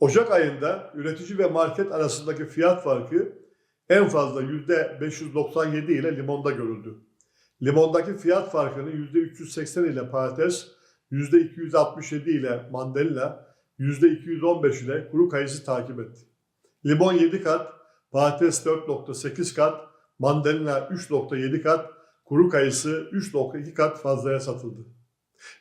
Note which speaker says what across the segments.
Speaker 1: Ocak ayında üretici ve market arasındaki fiyat farkı en fazla %597 ile limonda görüldü. Limondaki fiyat farkını %380 ile patates, %267 ile mandalina, %215 ile kuru kayısı takip etti. Limon 7 kat, patates 4.8 kat, mandalina 3.7 kat, kuru kayısı 3.2 kat fazlaya satıldı.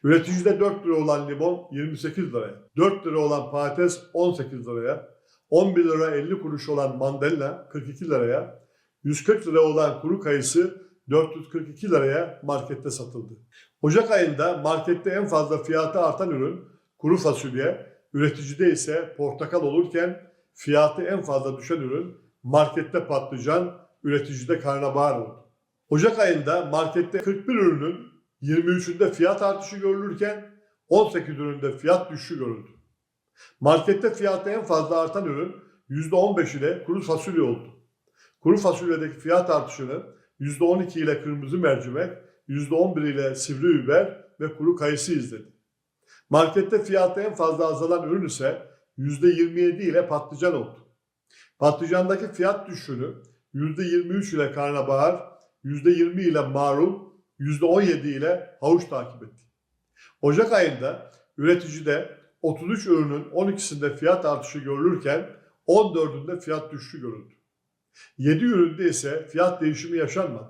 Speaker 1: Üreticide 4 lira olan limon 28 liraya, 4 lira olan patates 18 liraya, 11 lira 50 kuruş olan mandalina 42 liraya, 140 lira olan kuru kayısı 442 liraya markette satıldı. Ocak ayında markette en fazla fiyatı artan ürün kuru fasulye, üreticide ise portakal olurken fiyatı en fazla düşen ürün markette patlıcan, üreticide karnabahar oldu. Ocak ayında markette 41 ürünün 23'ünde fiyat artışı görülürken 18 üründe fiyat düşüşü görüldü. Markette fiyatı en fazla artan ürün %15 ile kuru fasulye oldu. Kuru fasulyedeki fiyat artışını %12 ile kırmızı mercimek, %11 ile sivri biber ve kuru kayısı izledi. Markette fiyatı en fazla azalan ürün ise %27 ile patlıcan oldu. Patlıcandaki fiyat düşüşünü %23 ile karnabahar, %20 ile marul, %17 ile havuç takip etti. Ocak ayında üreticide 33 ürünün 12'sinde fiyat artışı görülürken 14'ünde fiyat düşüşü görüldü. 7 üründe ise fiyat değişimi yaşanmadı.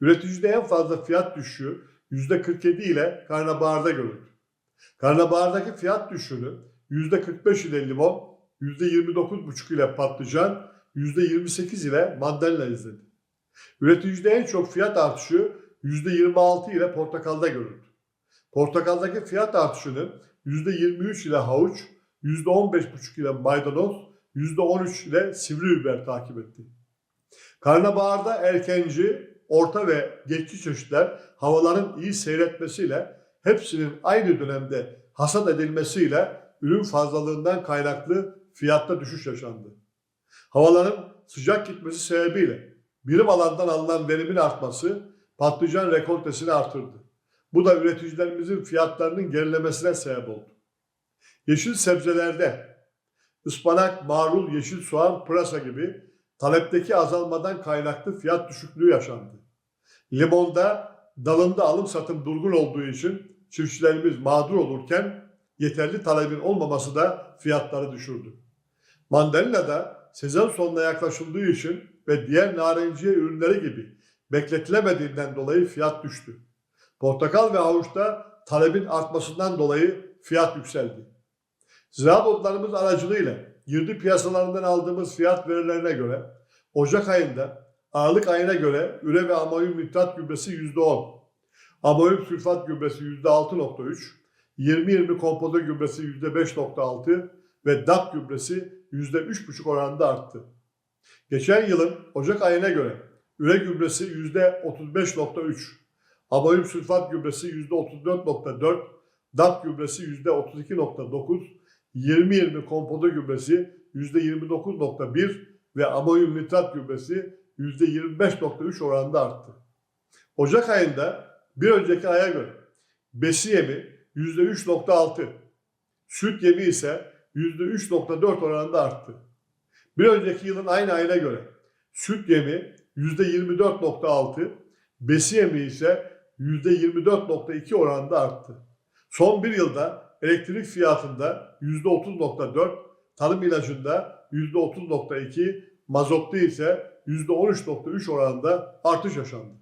Speaker 1: Üreticide en fazla fiyat düşüşü %47 ile karnabaharda görüldü. Karnabahardaki fiyat düşüşünü %45 ile limon, %29,5 ile patlıcan, %28 ile mandalina izledi. Üreticide en çok fiyat artışı %26 ile portakalda görüldü. Portakaldaki fiyat artışını %23 ile havuç, %15,5 ile maydanoz, %13 ile sivri biber takip etti. Karnabaharda erkenci, orta ve geçici çeşitler havaların iyi seyretmesiyle hepsinin aynı dönemde hasat edilmesiyle ürün fazlalığından kaynaklı fiyatta düşüş yaşandı. Havaların sıcak gitmesi sebebiyle birim alandan alınan verimin artması patlıcan rekoltesini artırdı. Bu da üreticilerimizin fiyatlarının gerilemesine sebep oldu. Yeşil sebzelerde ıspanak, marul, yeşil soğan, pırasa gibi talepteki azalmadan kaynaklı fiyat düşüklüğü yaşandı. Limonda dalında alım satım durgun olduğu için çiftçilerimiz mağdur olurken yeterli talebin olmaması da fiyatları düşürdü. Mandalina'da sezon sonuna yaklaşıldığı için ve diğer narenciye ürünleri gibi bekletilemediğinden dolayı fiyat düştü. Portakal ve havuçta talebin artmasından dolayı fiyat yükseldi. Ziraat odlarımız aracılığıyla girdi piyasalarından aldığımız fiyat verilerine göre Ocak ayında Aralık ayına göre üre ve amonyum nitrat gübresi %10, amonyum sülfat gübresi %6.3, 20-20 kompozo gübresi %5.6 ve DAP gübresi %3.5 oranında arttı. Geçen yılın Ocak ayına göre üre gübresi %35.3, amonyum sülfat gübresi %34.4, DAP gübresi %32.9, 20-20 kompozo gübresi %29.1 ve amonyum nitrat gübresi %25.3 oranında arttı. Ocak ayında bir önceki aya göre besi yemi %3.6, süt yemi ise %3.4 oranında arttı. Bir önceki yılın aynı ayına göre süt yemi %24.6, besi yemi ise %24.2 oranında arttı. Son bir yılda elektrik fiyatında %30.4, tarım ilacında %30.2, mazotta ise %13.3 oranında artış yaşandı.